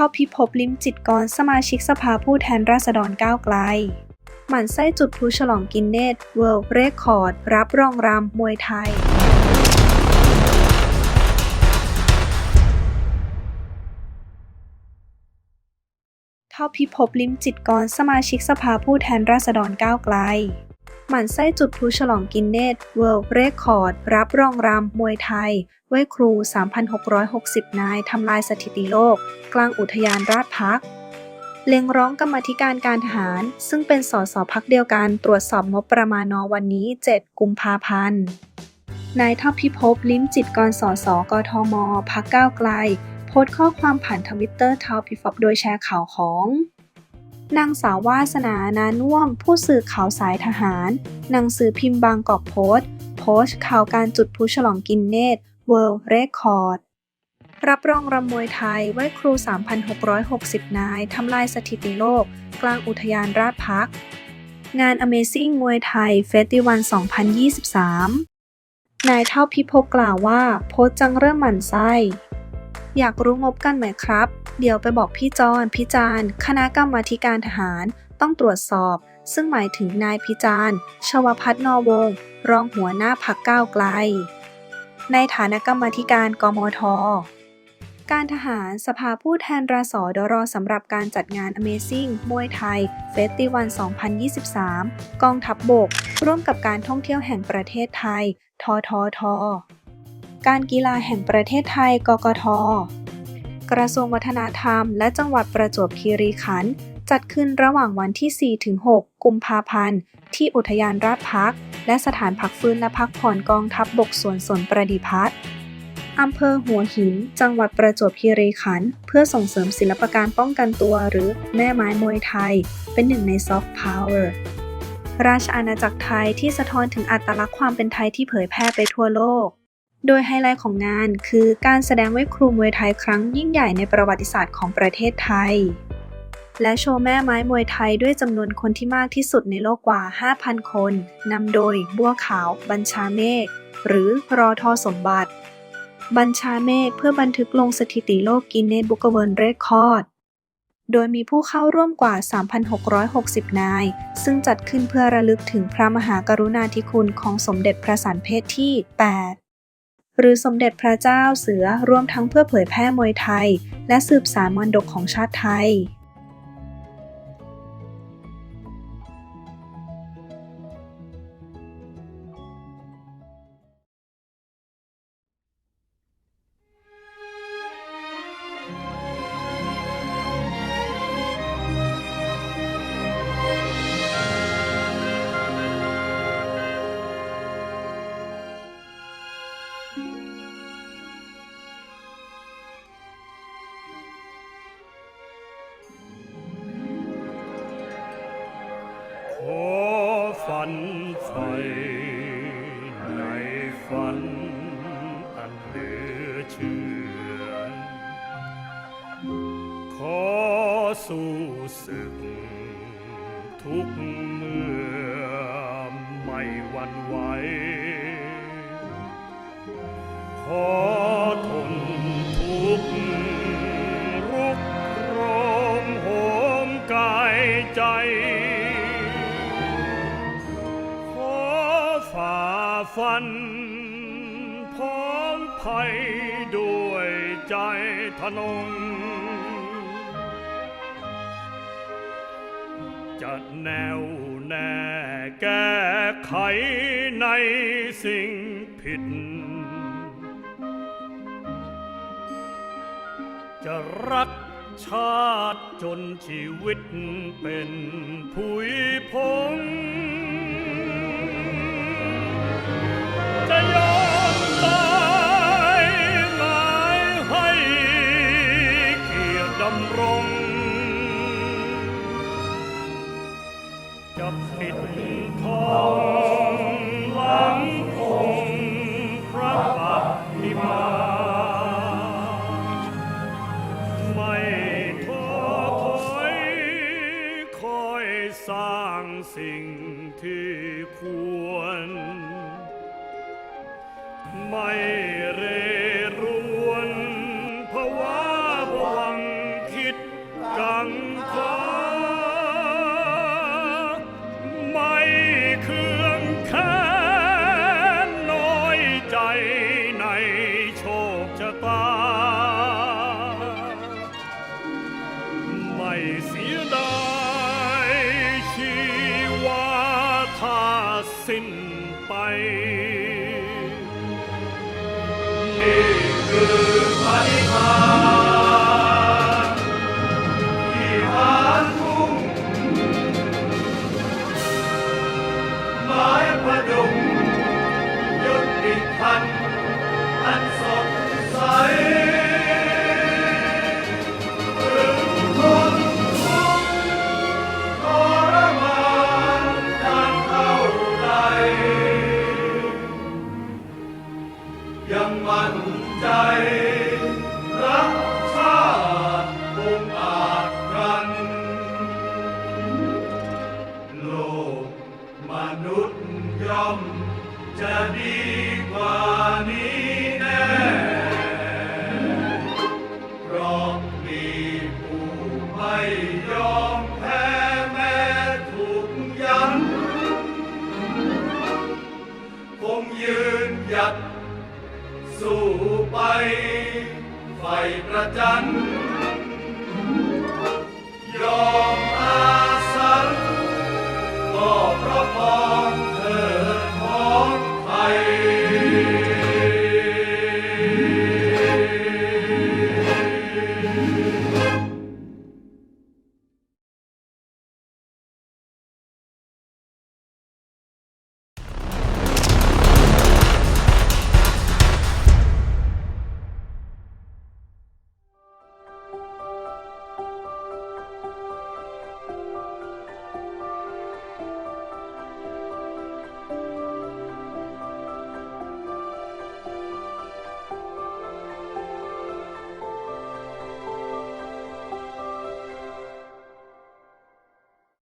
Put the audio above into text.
ท่าพิภพลิมจิตกรสมาชิกสภาผู้แทนราษฎรก้าวไกล หมั่นไส้จุดพลุฉลองกินเนตเวิลด์เรคคอร์ด รับรองรำมวยไทยเท่าพิภพลิมจิตกรสมาชิกสภาผู้แทนราษฎรก้าวไกล หมั่นไส้จุดพลุฉลองกินเนตเวิลด์เรคคอร์ด รับรองรำมวยไทยไหว้ครู 3,660 นายทำลายสถิติโลก กลางอุทยานราชพักเล็งร้องกรรมธิการการทหาร ซึ่งเป็นสสพักเดียวกันตรวจสอบงบประมาณนวันนี้ 7 กุมภาพันธ์นายทัพพิภพลิ้มจิตกรสสกทมพักก้าวไกล โพสต์ข้อความผ่านทวิตเตอร์ท้าพิภพโดยแชร์ข่าวของ นางสาววาสนานานุ่วม ผู้สื่อข่าวสายทหาร หนังสือพิมพ์บางกอกโพสต์ โพสต์ข่าวการจุดพลุฉลองกินเนต World Record รับรองรำมวยไทยไหว้ครู 3,660 นาย ทำลายสถิติโลก กลางอุทยานราชพัก งาน Amazing มวยไทยเฟสติวัล 2023 นายเท่าพิภพกล่าวว่า โพสต์จังเริ่มหมั่นไส้ อยากรู้งบกันไหมครับ เดี๋ยวไปบอกพี่จอนพี่จานคณะกรรมาธิการทหารต้องตรวจสอบ ซึ่งหมายถึงนายพิจารณ์ชวพัฒนวง รองหัวหน้าพักก้าวไกล ในฐานะกรรมาธิการกมทการทหารสภาผู้แทนราษฎรสำหรับการจัดงาน Amazing มวยไทยเฟสติวัล 2023 กองทัพบบก ร่วมกับการท่องเที่ยวแห่งประเทศไทย ททท การกีฬาแห่งประเทศไทย กกท กระทรวงวัฒนธรรม และจังหวัดประจวบคีรีขันธ์จัดขึ้นระหว่างวันที่ 4-6 กุมภาพันธ์ ที่อุทยานราชพัก และสถานพักฟื้นและพักผ่อนกองทัพบบกสวนสนประดิพัฒน์อำเภอหัวหิน จังหวัดประจวบคีรีขันธ์เพื่อส่งเสริมศิลปการป้องกันตัวหรือแม่ไม้มวยไทย เป็นหนึ่งในซอฟต์พาวเวอร์ราชอาณาจักรไทยที่สะท้อนถึงอัตลักษณ์ความเป็นไทยที่เผยแพร่ไปทั่วโลก โดยไฮไลท์ของงานคือการแสดงไว้ครูมวยไทยครั้งยิ่งใหญ่ในประวัติศาสตร์ของประเทศไทย และโชว์แม่ไม้มวยไทยด้วยจำนวนคนที่มากที่สุดในโลกกว่า 5,000 คนนำโดยบัวขาว บัญชาเมฆหรือรอทอสมบัติ บัญชาเมฆเพื่อบันทึกลงสถิติโลกกินเนสบุ๊กเวิร์นเรคคอร์ดโดยมีผู้เข้าร่วมกว่า 3,660 นาย ซึ่งจัดขึ้นเพื่อระลึกถึงพระมหากรุณาธิคุณของสมเด็จพระสันเพศที่ 8 หรือสมเด็จพระเจ้าเสือรวมทั้งเพื่อเผยแพร่มวยไทย และสืบสานมรดกของชาติไทย ฝันไฟในฝันอันเหลือเชื่อ ขอสู้ศึก ทุกเมื่อไม่หวั่นไหวขอ ฟันพ้องภัยด้วยใจทนง จะแนวแน่แก้ไขในสิ่งผิด จะรักชาติจนชีวิตเป็นผุยพง จะปิดทองหลังองค์พระปฏิมา ไม่ท้อถอยคอยสร้างสิ่งที่ควร ไม่เรรวนภาวะบวังคิดกังค เสียดายชีวาทาสิ้นไป นี่คือปฏิภาณืนหยัด สู้ไปไฟประจัน ยอมอาสันก็เพราะพอ